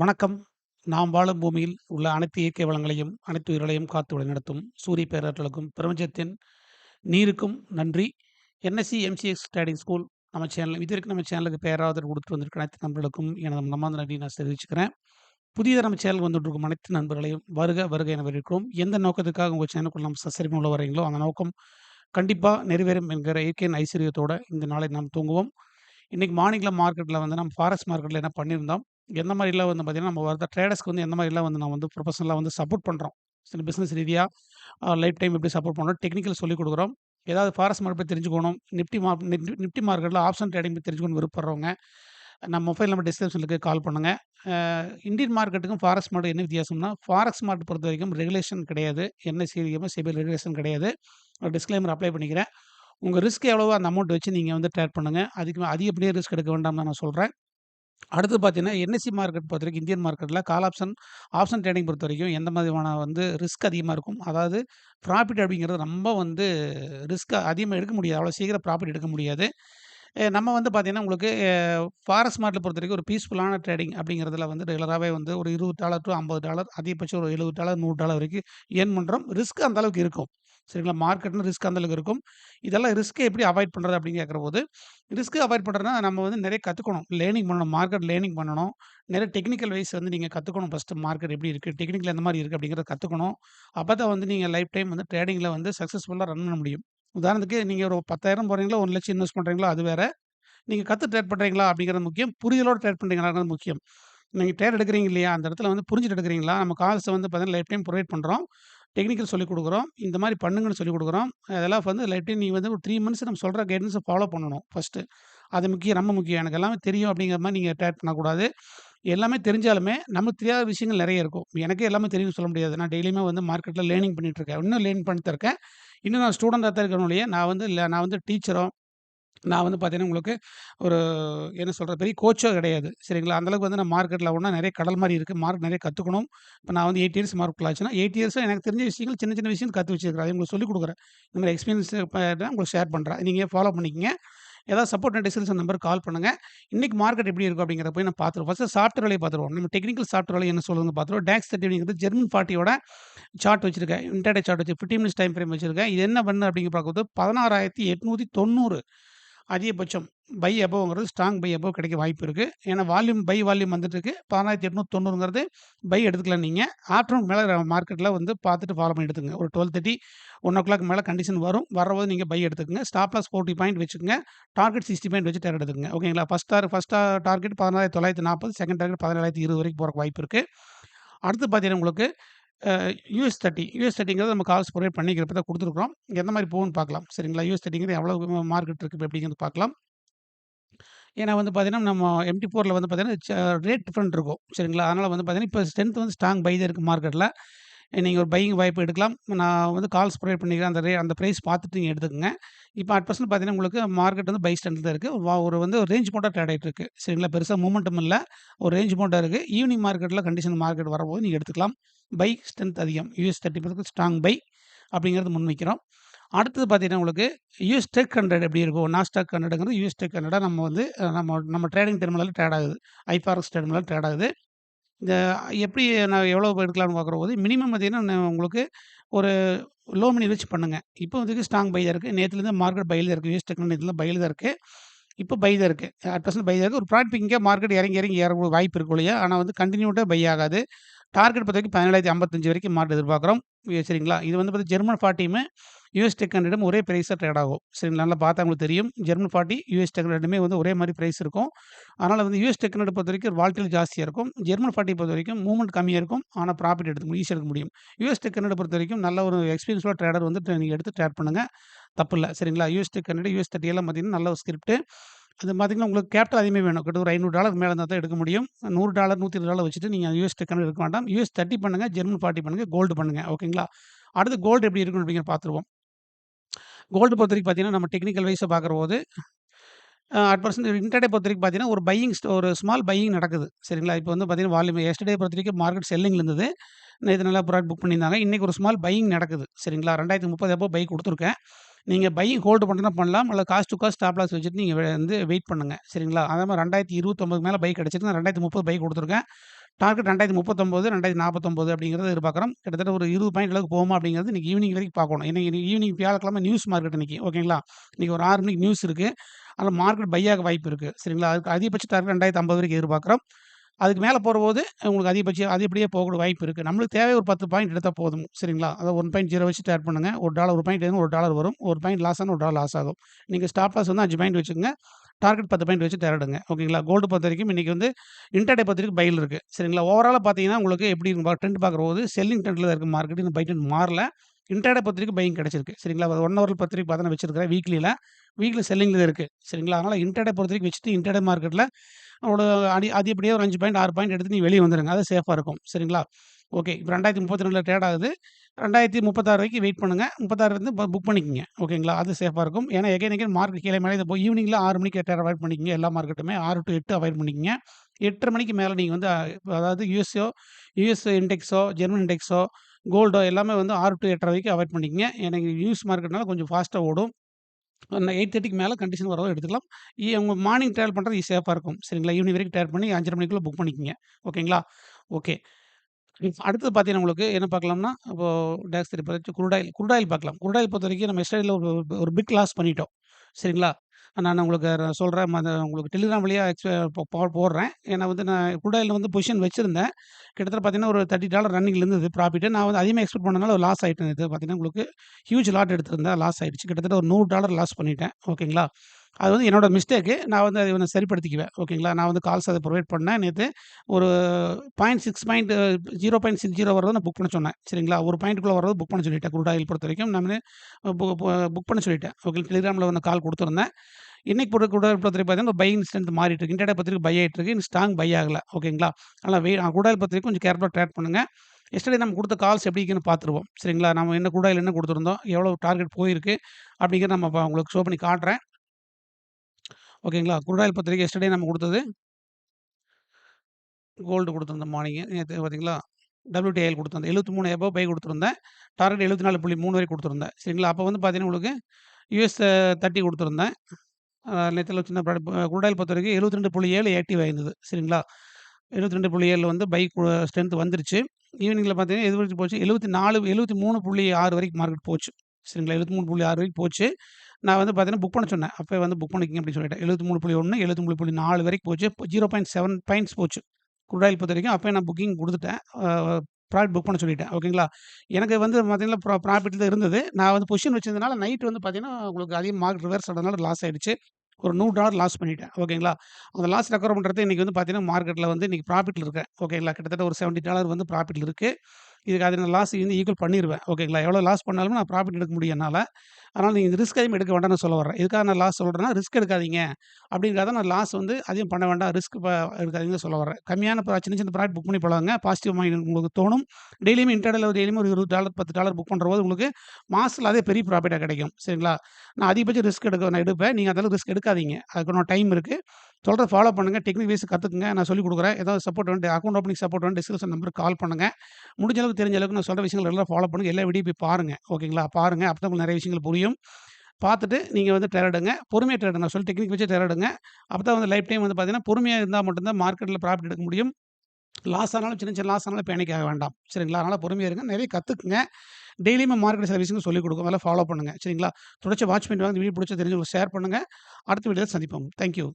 வணக்கம். நாம் வாழும் பூமியில் உள்ள அனைத்து இயற்கை வளங்களையும், அனைத்து உயிர்களையும் காத்து வழிநடத்தும் சூரிய பேராற்றலுக்கும், பிரபஞ்சத்தின் நீருக்கும் நன்றி. என்எஸ்சி, எம்சிஎக்ஸ் ட்ரேடிங் ஸ்கூல் நம்ம சேனல் இதுவரைக்கும் நம்ம சேனலுக்கு பேராதரவு கொடுத்து வந்திருக்க அனைத்து நண்பர்களுக்கும் எனது மனமார்ந்த நன்றி நான் தெரிவிச்சுக்கிறேன். புதிதா நம்ம சேனல் வந்துட்டுருக்கும் அனைத்து நண்பர்களையும் வருக வருக என வரவேற்கிறோம். எந்த நோக்கத்துக்காக உங்கள் சேனலுக்குள்ள நம்ம சப்ஸ்கிரைப் உள்ள வரீங்களோ, அந்த நோக்கம் கண்டிப்பாக நிறைவேறும் என்கிற இயற்கையின் ஐஸ்வர்யத்தோடு இந்த நாளை நாம் தூங்குவோம் இன்றைக்கி மார்னிங்கில் மார்க்கெட்டில் வந்து நம்ம ஃபாரஸ்ட் மார்க்கெட்டில் என்ன பண்ணியிருந்தோம், எந்த மாதிரிலாம் வந்து பார்த்தீங்கன்னா, நம்ம வர ட்ரேடர்ஸ்க்கு வந்து எந்த மாதிரிலாம் வந்து நான் வந்து ப்ரொஃபஷனலாக வந்து சப்போர்ட் பண்ணுறோம் சில பிஸ்னஸ் ரீதியாக லைஃப் டைம் எப்படி சப்போர்ட் பண்ணுறோம் டெக்னிக்கல் சொல்லிக் கொடுக்குறோம் ஏதாவது ஃபாரஸ்ட் மார்க்கெட் தெரிஞ்சுக்கணும், நிஃப்டி மார்க் நிஃப்டி மார்க்கெட்டில் ஆப்ஷன் ட்ரேடிங் பத்தி தெரிஞ்சுக்கணும்னு விருப்பப்படுறவங்க, நம்ம மொபைல் நம்பர் டிஸ்கிரிப்ஷனுக்கு கால் பண்ணுங்க. இந்தியன் மார்க்கெட்டுக்கும் ஃபாரஸ்ட் மார்க்கெட் என்ன வித்தியாசம்னா, ஃபாரெக்ஸ் மார்க்கெட் பொறுத்தவரைக்கும் ரெகுலேஷன் கிடையாது. என்ன என்எஸ்சி, செபி ரெகுலேஷன் கிடையாது. ஒரு டிஸ்க்ளைமர் அப்ளை பண்ணிக்கிறேன். உங்கள் ரிஸ்க் எவ்வளவோ அந்த அமௌண்ட் வச்சு நீங்கள் வந்து ட்ரேட் பண்ணுங்க. அதுக்கு அதிகப்படியே ரிஸ்க் எடுக்க வேண்டாம்னு நான் சொல்கிறேன் அடுத்து பார்த்தீங்கன்னா, என்எஸ்சி மார்க்கெட் பொறுத்தவரைக்கும் இந்தியன் மார்க்கெட்டில் கால் ஆப்ஷன், ஆப்ஷன் ட்ரேடிங் பொறுத்தவரைக்கும் எந்த மாதிரியான வந்து ரிஸ்க் அதிகமாக இருக்கும். அதாவது ப்ராஃபிட் அப்படிங்கிறது ரொம்ப வந்து ரிஸ்க் அதிகமாக எடுக்க முடியாது. அவ்வளோ சீக்கிரம் ப்ராஃபிட் எடுக்க முடியாது. நம்ம வந்து பார்த்தீங்கன்னா, உங்களுக்கு ஃபாரஸ்ட் ஃபாரெக்ஸ் பொறுத்த வரைக்கும் ஒரு பீஸ்ஃபுல்லான ட்ரேடிங் அப்படிங்கிறதுல வந்து ரெகுலராகவே வந்து ஒரு இருபது டாலர் டு ஐம்பது டாலர் அதிகபட்சம் ஒரு $70 $100 வரைக்கும் ஏர்ன் பண்ணுறோம் ரிஸ்க் அந்த அளவுக்கு இருக்கும். சரிங்களா? மார்க்கெட்னு ரிஸ்க் அந்த அளவுக்கு இருக்கும். இதெல்லாம் ரிஸ்க்கை எப்படி அவாய்ட் பண்ணுறது அப்படின்னு கேட்கிறபோது, ரிஸ்க்கு அவாய்ட் பண்ணுறதுனா நம்ம வந்து நிறைய கற்றுக்கணும் லேர்னிங் பண்ணணும். மார்க்கெட் லேர்னிங் பண்ணணும். நிறைய டெக்னிக்கல் வைஸ் வந்து நீங்கள் கற்றுக்கணும் ஃபஸ்ட்டு மார்க்கெட் எப்படி இருக்குது டெக்னிக்கல் எந்த மாதிரி இருக்குது அப்படிங்கிறத கற்றுக்கணும் அப்போ தான் வந்து நீங்கள் லைஃப் டைம் வந்து ட்ரேடிங்கில் வந்து சக்ஸஸ்ஃபுல்லாக ரன் பண்ண முடியும். உதாரணத்துக்கு நீங்கள் ஒரு பத்தாயிரம் போகிறீங்களோ ஒரு லட்சம் இன்வெஸ்ட் பண்ணுறீங்களோ அது வேறு நீங்கள் கற்று ட்ரேட் பண்ணுறீங்களா அப்படிங்கிறது முக்கியம். புரிதலோடு ட்ரேட் பண்ணுறீங்களா முக்கியம். நீங்கள் ட்ரேட் எடுக்கிறீங்க இல்லையா, அந்த இடத்துல வந்து புரிஞ்சுட்டு எடுக்கிறீங்களா? நம்ம காசை வந்து பார்த்தீங்கன்னா, லைஃப் டைம் ப்ரொவைட் பண்ணுறோம் டெக்னிக்கல் சொல்லிக் கொடுக்குறோம் இந்த மாதிரி பண்ணுங்கன்னு சொல்லிக் கொடுக்குறோம் அதெல்லாம் வந்து லைஃப் டைம் நீங்கள் வந்து ஒரு த்ரீ மந்த்ஸ் நம்ம சொல்கிற கைடன்ஸை ஃபாலோ பண்ணணும் ஃபஸ்ட்டு அது முக்கியம். ரொம்ப முக்கியம். எனக்கு எல்லாமே தெரியும் அப்படிங்கிற மாதிரி நீங்கள் ட்ரேட் பண்ணக்கூடாது. எல்லாமே தெரிஞ்சாலுமே நமக்கு தெரியாத விஷயங்கள் நிறைய இருக்கும். எனக்கே எல்லாமே தெரியும்னு சொல்ல முடியாது. நான் டெய்லியுமே வந்து மார்க்கெட்டில் லேர்னிங் பண்ணிகிட்ருக்கேன் இருக்கேன். இன்னும் லேர்ன் பண்ணிட்டு இருக்கேன். இன்னும் நான் ஸ்டூடெண்ட்டா தான் இருக்கேனே நான் வந்து இல்லை நான் வந்து டீச்சரோ, நான் வந்து பார்த்தீங்கன்னா, உங்களுக்கு ஒரு என்ன சொல்கிற பெரிய கோச்சோ கிடையாது. சரிங்களா? அந்தளவுக்கு வந்து நான் மார்க்கெட்டில் ஒன்றா நிறைய கடல் மாதிரி இருக்குது மார்க் நிறைய கற்றுக்கணும் இப்போ நான் வந்து எயிட் இயர்ஸ் மார்க் ஆச்சுன்னா, 8 இயர்ஸா எனக்கு தெரிஞ்ச விஷயங்கள் சின்ன சின்ன விஷயம் கற்று வச்சிருக்கிறேன். அதை உங்களுக்கு சொல்லிக் கொடுக்குறேன் இந்த மாதிரி எக்ஸ்பீரியன்ஸ் உங்களுக்கு ஷேர் பண்ணுறேன் நீங்கள் ஃபாலோ பண்ணிக்கங்க. ஏதாவது சப்போர்ட் சப்போர்ட்னா அந்த நம்பர் கால் பண்ணுங்க. இன்னைக்கு மார்க்கெட் எப்படி இருக்கும் அப்படிங்கிறத போய் நான் பார்த்துருவோம். ஃபஸ்ட்டு சாஃப்ட்வேர் வேலையை பார்த்துருவோம். நம்ம டெக்னிக்கல் சாஃப்ட்வேர் வேலை என்ன சொல்லுங்க பார்த்துருவோம். டேக்ஸ் 30 அப்படிங்கிறது ஜெர்மன் 40யோட சார்ட் வச்சிருக்கேன். இன்டர்டே சார்ட் வச்சு 15 மினிட்ஸ் டைம் ஃப்ரேம் வச்சிருக்கேன். இது என்ன பண்ணு அப்படிங்கிற பார்க்கும்போது 16,890 அதிகபட்சம் பை அபோவ்ங்கிறது ஸ்ட்ராங் பை அபோவ் கிடைக்க வாய்ப்பு இருக்குது ஏன்னா வால்யூம் பை வால்யூம் வந்துட்டுருக்கு பதினாயிரத்தி எட்நூத்தி தொண்ணூறுங்கிறது பை எடுத்துக்கலாம் நீங்கள் ஆஃப்டர்நூன் மேலே மார்க்கெட்டில் வந்து பார்த்துட்டு ஃபாலோ பண்ணி எடுத்துங்க ஒரு twelve thirty one o'clock மேலே கண்டிஷன் வரும். வரம்போது நீங்கள் பை எடுத்துக்கங்க. ஸ்டாப் லாஸ் 40 பாயிண்ட் வச்சுக்கங்க. டார்கெட் 60 பாயிண்ட் வச்சு ட்ரேட் எடுத்துக்கங்க. ஓகேங்களா? ஃபஸ்ட் டார் ஃபஸ்ட் டார்கெட் 16,940 செகண்ட் டார்கெட் 17,020 வரைக்கும் போகிற வாய்ப்பு இருக்குது அடுத்து பார்த்தீங்கன்னா, உங்களுக்கு யூஎஸ் தேர்ட்டி யூஎஸ் தேர்ட்டிங்கிறது நம்ம கால்ஸ் ப்ரொவைட் பண்ணிக்கிறப்ப தான் கொடுத்துருக்குறோம் எந்த மாதிரி போகணும்னு பார்க்கலாம். சரிங்களா? யூஎஸ் தேர்ட்டிங்கிறது எவ்வளோ மார்க்கெட் இருக்குது அப்படிங்கிறது பார்க்கலாம். ஏன்னா வந்து பார்த்தீங்கன்னா, நம்ம எம்டி ஃபோரில் வந்து பார்த்தீங்கன்னா, ச ரேட் டிஃப்ரெண்ட் இருக்கும். சரிங்களா? அதனால் வந்து பார்த்தீங்கன்னா, இப்போ ஸ்ட்ரென்த் வந்து ஸ்ட்ராங் பை தான் இருக்குது மார்க்கெட்டில் நீங்கள் ஒரு பையிங் வாய்ப்பு எடுக்கலாம். நான் வந்து கால்ஸ் ப்ரொவைட் பண்ணிக்கிறேன். அந்த ரே அந்த ப்ரைஸ் பார்த்துட்டு நீங்கள் எடுத்துக்கங்க. இப்போ அட் பர்சன்ட் பார்த்தீங்கன்னா, உங்களுக்கு மார்க்கெட் வந்து பை ஸ்டாண்டில் தான் இருக்குது ஒரு வந்து ரேஞ்ச் மோட்டாக ட்ரேட் ஆயிட்டு சரிங்களா? பெருசாக மூமெண்ட்டும் இல்லை ஒரு ரேஞ்ச் மோட்டாக இருக்குது ஈவினிங் மார்க்கெட்டில் கண்டிஷன் மார்க்கெட் வரும்போது நீங்கள் எடுத்துக்கலாம். பை ஸ்ட்ரென்த் அதிகம். US thirty percent strong buy அப்படிங்கிறது முன்வைக்கிறோம். அடுத்தது பார்த்தீங்கன்னா, உங்களுக்கு யூஎஸ் டெக் 100 எப்படி இருக்கும்? நாஸ்டாக் ஹண்ட்ரடுங்கிறது யூஎஸ் டெக் 100 நம்ம வந்து நம்ம நம்ம ட்ரேடிங் டெர்மினல்ல ட்ரேட் ஆகுது. ஐஃபாரெக்ஸ் டெர்மினல்ல ட்ரேட் ஆகுது. இந்த எப்படி நான் எவ்வளோ எடுக்கலாம்னு பார்க்குறபோது, மினிமம் பார்த்தீங்கன்னா, நான் உங்களுக்கு ஒரு லோ மணி வச்சு பண்ணுங்க. இப்போ வந்து ஸ்ட்ராங் பை தான் நேற்றுலேருந்து மார்க்கெட் பயில் தான் இருக்குது யுஎஸ் டெக் நேத்துல பைல தான் இருக்குது இப்போ பை தான் இருக்குது அட் பர்சன்ட் பை தான் இருக்குது ஒரு ப்ராடக்ட் இங்கே மார்க்கெட் இறங்கி இறங்கி ஏற வாய்ப்பு இருக்கு இல்லையா ஆனால் வந்து கண்டினியூட்டாக பை ஆகாது. டார்கெட் பொறுத்தவரைக்கும் 17,055 வரைக்கும் மார்க் எதிர்பார்க்குறோம். சரிங்களா? இது வந்து பார்த்தீங்கன்னா, ஜெர்மன் ஃபார்ட்டியுமே யூஎஸ் டெக் 100ம் ஒரே ப்ரைஸாக ட்ரேட் ஆகும். சரிங்களா? நல்லா பார்த்தா உங்களுக்கு தெரியும். ஜெர்மன் ஃபார்ட்டி யூஎஸ் டெக் 100மே வந்து ஒரே மாதிரி பிரைஸ் இருக்கும். அதனால் வந்து யூஎஸ் டெக் ஹண்ட்ரட் பொறுத்த வரைக்கும் வால்ட்டில் ஜாஸ்தியாக இருக்கும். ஜெர்மன் ஃபார்ட்டி பொறுத்த வரைக்கும் மூவ்மெண்ட் கம்மியாக இருக்கும். ஆனால் ப்ராஃபிட் எடுத்து ஈஸியாக எடுக்க முடியும். யூஎஸ் டெக் 100 பொறுத்தவரைக்கும் நல்ல ஒரு எக்ஸ்பீரியன்ஸோட ட்ரேடர் வந்து நீங்கள் எடுத்து ட்ரேட் பண்ணுங்கள் தப்பு இல்லை சரிங்களா? US tech hundred US thirty எல்லாம் பார்த்தீங்கன்னா, நல்ல ஒரு ஸ்கிரிப்ட்டு அது பார்த்தீங்கன்னா, உங்களுக்கு கேப்பிட்டல் அதிகமாக வேணும். கிட்ட ஒரு ஐநூறு டாலர் மேலே இருந்தால் தான் எடுக்க முடியும். $100 $120 வச்சுட்டு நீங்கள் யூஎஸ் கணக்கு எடுக்க வேண்டாம். யூஎஸ் தேர்ட்டி பண்ணுங்கள் ஜெர்மன் ஃபார்ட்டி பண்ணுங்கள் கோல்டு பண்ணுங்க. ஓகேங்களா? அடுத்து கோல்டு எப்படி இருக்கும் அப்படிங்கிற பார்த்துருவோம். கோல்டு பொறுத்தவரைக்கும் பார்த்தீங்கன்னா, நம்ம டெக்னிக்கல் வைஸை பார்க்குறபோது, போது அட் பிரசன்ட் இன்ட்ராடே பொறுத்தவரைக்கும் பார்த்தீங்கன்னா, ஒரு பையிங் ஒரு ஸ்மால் பையிங் நடக்குது. சரிங்களா? இப்போ வந்து பார்த்தீங்கன்னா, வால்யூம் எஸ்டர்டே பொறுத்தவரைக்கும் மார்க்கெட் செல்லிங்ல இருந்தது. நேற்று நல்லா ப்ராடக்ட் புக் பண்ணியிருந்தாங்க. இன்றைக்கி ஒரு ஸ்மால் பையிங் நடக்குது. சரிங்களா? ரெண்டாயிரத்து முப்பது எப்போ பைக் கொடுத்துருக்கேன் நீங்கள் பையிங் ஹோல்டு பண்றதுனா பண்ணலாம். இல்ல cost to cost stop loss வச்சுட்டு நீங்கள் வந்து வெயிட் பண்ணுங்க. சரிங்களா? அதே மாரி 2029 மேல பை கிடைச்சிருக்கு. நான் 2030 பை குடுத்துருக்கேன். டார்கெட் 2039, 2049 அப்படிங்கிறத எதிர்பார்க்குறோம். கிட்டத்தட்ட ஒரு 20 பாயிண்ட் அளவுக்கு போகுமா அப்படிங்கிறது இன்னைக்கு ஈவினிங் வரைக்கும் பார்க்கணும். இன்னைக்கு ஈவினிங் வியாழக்கிழமை நியூஸ் மார்க்கெட் இன்றைக்கி ஓகேங்களா? இன்னைக்கு ஒரு ஆறு மணிக்கு நியூஸ் இருக்குது அதில் மார்க்கெட் பையாக வாய்ப்பு இருக்குது சரிங்களா? அதுக்கு அதிகபட்ச டார்கெட் 2050 வரைக்கும் எதிர்பார்க்குறோம். அதுக்கு மேலே போகிறபோது உங்களுக்கு அதிகபட்சம் அது இப்படியே போகக்கூடிய வாய்ப்பு இருக்குது நம்மளுக்கு தேவை ஒரு 10 பாயிண்ட் எடுத்தால் போதும். சரிங்களா? அதாவது 1.0 வச்சு ட்ரேட் பண்ணுங்க. $1 1 பாயிண்ட் ஏறுனா $1 வரும். ஒரு பாயிண்ட் லாஸ் ஆனால் ஒரு டாலர் லாஸ் ஆகும். நீங்கள் ஸ்டாப் லாஸ் வந்து அஞ்சு பாயிண்ட் வச்சுங்க டார்கெட் 10 பாயிண்ட் வச்சு தேடுங்க. ஓகேங்களா? கோல்டு பொறுத்த வரைக்கும் இன்னைக்கு வந்து இன்டர்டே பொறுத்தவரைக்கும் பயில் இருக்குது சரிங்களா? ஓவராலாக பார்த்தீங்கன்னா, உங்களுக்கு எப்படி ட்ரெண்ட் ட்ரெண்ட் பார்க்குறபோது செல்லிங் ட்ரெண்டில் இருக்க மார்க்கெட். இன்னும் பை ட்ரெண்ட் மாறல. இன்டர்டே பொறுத்தவரைக்கும் பையிங் கிடச்சிருக்கு சரிங்களா? ஒன் ஹவர் பத்திரிக்கை பார்த்தா வச்சிருக்கிறேன் வீக்லியில் வீக்லி செல்லிங்கில் இருக்குது சரிங்களா? அதனால் இன்டர்டே பொறுத்தவரைக்கும் வச்சுட்டு இன்டர்டே மார்க்கெட்டில் ஒரு அடி அதிகப்படியா ஒரு அஞ்சு பாயிண்ட் ஆறு பாயிண்ட் எடுத்து நீ வெளியே வந்துடுங்க அது சேஃபாக இருக்கும். சரிங்களா? ஓகே. இப்போ ரெண்டாயிரத்தி முப்பத்தி ரெண்டில் ட்ரேட் ஆகுது. 2036 வரைக்கும் வெயிட் பண்ணுங்க. 36 வந்து புக் பண்ணிக்கோங்க ஓகேங்களா? அது சேஃபாக இருக்கும். ஏன்னா எகைன் எகைன் மார்க்கெட் கீழே மேலே இப்போ ஈவினிங்ல 6 மணிக்கு ட்ரேட் அவாய்ட் பண்ணிக்கங்க. எல்லா மார்க்கெட்டுமே ஆறு டூ 8 அவாய்ட் பண்ணிக்கங்க. 8:30 மணிக்கு மேலே நீங்கள் வந்து அதாவது யூஎஸ்ஓ யூஎஸ் இண்டெக்ஸோ, ஜெர்மன் இண்டெக்ஸோ, கோல்டோ எல்லாமே வந்து ஆறு டூ 8:30 வரைக்கும் அவாய்ட் பண்ணிக்கங்க. எனக்கு நியூஸ் மார்க்கெட்னால கொஞ்சம் ஃபாஸ்ட்டாக ஓடும். எயிட் தேர்ட்டிக்கு மேலே கண்டிஷன் வரவும் எடுத்துக்கலாம். உங்கள் மார்னிங் ட்ரேட் பண்ணுறது சேஃபாக இருக்கும். சரிங்களா? ஈவினிங் வரைக்கும் ட்ரேட் பண்ணி அஞ்சரை மணிக்குள்ளே புக் பண்ணிக்கங்க. ஓகேங்களா? ஓகே. அடுத்தது பார்த்தீங்கன்னா, உங்களுக்கு என்ன பார்க்கலாம்னா, இப்போ டேக்ஸ் திருப்பி குருடாயில் குருடாயில் பார்க்கலாம். குருடாயில் பொறுத்த வரைக்கும் நம்ம எஸ்டர்டேல ஒரு ஒரு பிக் லாஸ் பண்ணிட்டோம். சரிங்களா? நான் உங்களுக்கு சொல்கிறேன் அத உங்களுக்கு டெலிகிராம் வழியாக எக்ஸ்ப போடுறேன். ஏன்னா வந்து நான் குடாயில் வந்து பொசிஷன் வச்சுருந்தேன் கிட்டத்தட்ட பார்த்தீங்கன்னா, ஒரு $30 ரன்னிங்ல இருந்தது ப்ராஃபிட்டு நான் வந்து அதிகமாக எக்ஸ்பெக்ட் பண்ணனால ஒரு லாஸ் ஆயிட்டேன். இது பார்த்தீங்கன்னா, உங்களுக்கு ஹியூஜ் லாட் எடுத்திருந்தேன். லாஸ் ஆகிடுச்சு கிட்டத்தட்ட ஒரு $100 லாஸ் பண்ணிட்டேன். ஓகேங்களா? அது வந்து என்னோட மிஸ்டேக்கு. நான் வந்து அதை நான் சரிப்படுத்திக்குவேன். ஓகேங்களா? நான் வந்து கால்ஸ் அதை ப்ரொவைட் பண்ணேன். நேற்று ஒரு 0.6 பாயிண்ட் 0.60 வரத நான் புக் பண்ண சொன்னேன். சரிங்களா? ஒரு பாயிண்ட்டுக்குள்ளே வரது புக் பண்ண சொல்லிட்டேன். குரூட் ஆயில் பொறுத்த வரைக்கும் பு புக் பண்ண சொல்லிட்டேன். ஓகே. டெலிகிராமில் ஒன்று கால் கொடுத்துருந்தேன் இன்றைக்கி பொருள் கூட ஆயில் பொறுத்தவரைக்கும் பார்த்தீங்கன்னா, பை இன்ஸ்டன்ட் மாறிட்டு இருக்கு. இன்டர்டே பொறுத்தவரைக்கும் பை ஆகிட்டு இருக்கு. ஸ்ட்ராங் பை ஆகலை ஓகேங்களா? அதனால வெ குடாயில் ஆயில் கொஞ்சம் கேர்ஃபுல்லாக ட்ரேட் பண்ணுங்க. எஸ்டர்டே நம்ம கொடுத்த கால்ஸ் எப்படின்னு பார்த்துருவோம். சரிங்களா? நம்ம என்ன குடாயில் என்ன கொடுத்துருந்தோம் எவ்வளோ டார்கெட் போயிருக்கு? அப்படிங்கிறத நம்ம உங்களுக்கு ஷோ பண்ணி காட்டுறேன். ஓகேங்களா? குருடாயில் பத்திரிக்கை எஸ்டர்டே நம்ம கொடுத்தது கோல்டு கொடுத்துருந்தேன் மார்னிங். நேற்று பார்த்தீங்களா? டபிள்யூடிஐஎல் கொடுத்துருந்தேன் எழுபத்தி மூணு எபோ பை கொடுத்துருந்தேன் டார்கெட் 74.3 வரைக்கும் கொடுத்துருந்தேன் சரிங்களா? அப்போ வந்து பார்த்தீங்கன்னா, உங்களுக்கு யுஎஸ் 30 குடுத்திருந்தேன். அ நேத்துல சின்ன எழுபத்தி ரெண்டு பொறுத்தவரைக்கும் 72.7 ஆக்டிவ் ஆயிருந்தது. சரிங்களா? 72.7 வந்து பைக் ஸ்ட்ரென்த் வந்துருச்சு. ஈவினிங்கில் பார்த்தீங்கன்னா, எது வரைக்கும் போச்சு? 74 73.6 வரைக்கும் மார்க்கெட் போச்சு. சரிங்களா? 73.6 வரைக்கும் போச்சு. நான் வந்து பார்த்தீங்கன்னா, புக் பண்ண சொன்னேன். அப்போ வந்து புக் பண்ணிக்கங்க அப்படின்னு சொல்லிட்டேன். 73.1 73.4 வரைக்கும் போச்சு. 0.7 பாயிண்ட்ஸ் போச்சு. குருடாயில் பொறுத்த வரைக்கும் அப்போ நான் புக்கிங் கொடுத்துட்டேன் ப்ராடக்ட் ப்ராஃபிட் புக் பண்ண சொல்லிட்டேன். ஓகேங்களா? எனக்கு வந்து பார்த்தீங்கன்னா, ப்ரா ப்ராஃபிட் தான் இருந்தது. நான் வந்து பொசிஷன் வச்சிருந்தனால நைட் வந்து பார்த்தீங்கன்னா, உங்களுக்கு அதிகமா மார்க் ரிவர்ஸ் ஆனதுனால லாஸ் ஆகிடுச்சு ஒரு $100 லாஸ் பண்ணிட்டேன். ஓகேங்களா? அந்த லாஸ் ரெக்கவர் பண்ணுறது இன்றைக்கி வந்து பார்த்தீங்கன்னா, மார்க்கெட்டில் வந்து இன்றைக்கி ப்ராஃபிட்டில் இருக்கேன். ஓகேங்களா? கிட்டத்தட்ட ஒரு $70 வந்து ப்ராஃபிட்டில் இருக்குது இதுக்கு அது நான் லாஸ் வந்து ஈக்குவல் பண்ணிடுவேன் ஓகேங்களா? எவ்வளோ லாஸ் பண்ணாலும் நான் ப்ராஃபிட் எடுக்க முடியும் என்னால் அதனால் நீங்கள் இந்த ரிஸ்க் எடுக்க வேண்டாம்னு சொல்ல வர்றேன். இதுக்காக நான் லாஸ் சொல்கிறேன்னா ரிஸ்க் எடுக்காதீங்க. அப்படிங்கிறத நான் லாஸ் வந்து அதிகம் பண்ண வேண்டாம். ரிஸ்க் எடுக்காதீங்கன்னு சொல்ல வர்றேன். கம்மியான சின்ன சின்ன ப்ராடக்ட் புக் பண்ணி பழகுங்க. பாசிட்டிவ் மைண்ட் உங்களுக்கு தோணும். டெய்லியுமே இன்டர்டேல டெய்லியும் ஒரு $20 $10 புக் பண்றபோது உங்களுக்கு மாதத்தில் அதே பெரிய ப்ராஃபிட்டாக கிடைக்கும். சரிங்களா? நான் அதிகபட்சம் ரிஸ்க் எடுக்க நான் எடுப்பேன். நீங்கள் அதெல்லாம் ரிஸ்க் எடுக்காதீங்க. அதுக்கு டைம் இருக்குது சொல்கிற ஃபாலோ பண்ணுங்க. டெக்னிக் வைஸ் கற்றுக்குங்க நான் சொல்லிக் கொடுக்குறேன் ஏதாவது சப்போர்ட் வேணும் அக்கௌண்ட் ஓப்பனிங் சப்போர்ட் வேணும் டிஸ்கிரிப்ஷன் நம்பருக்கு கால் பண்ணுங்கள் முடிஞ்ச அளவுக்கு தெரிஞ்ச அளவுக்கு நான் சொல்கிற விஷயங்கள் எல்லாம் ஃபாலோ பண்ணுங்கள் எல்லா வீடியோ போய் பாருங்க. ஓகேங்களா? பாருங்கள் அப்பதான் உங்களுக்கு நிறைய விஷயங்கள் புரியும். பார்த்துட்டு நீங்கள் வந்து ட்ரேட் பொறுமையாக பொறுமையா நான் சொல்லி டெக்னிக் வச்சு ட்ரேட் அப்போ தான் வந்து லைஃப் டைம் வந்து பார்த்தீங்கன்னா, பொறுமையாக இருந்தால் மட்டும் தான் ப்ராஃபிட் எடுக்க முடியும். லாஸ் ஆனாலும் சின்ன சின்ன லாஸ் ஆனாலும் பேனிக் ஆக வேண்டாம். சரிங்களா? அதனால் பொறுமையா இருங்க. நிறைய கற்றுக்குங்க டெய்லியுமே மார்க்கெட் சில விஷயங்கள் சொல்லிக் கொடுக்கும் அதெல்லாம் ஃபாலோ பண்ணுங்க. சரிங்களா? தொடர்ச்சி வாட்ச் பண்ணி வாங்க. வீடியோ பிடிச்ச தெரிஞ்சவங்களுக்கு ஷேர் பண்ணுங்க. அடுத்த வீடியோல சந்திப்போம். Thank you.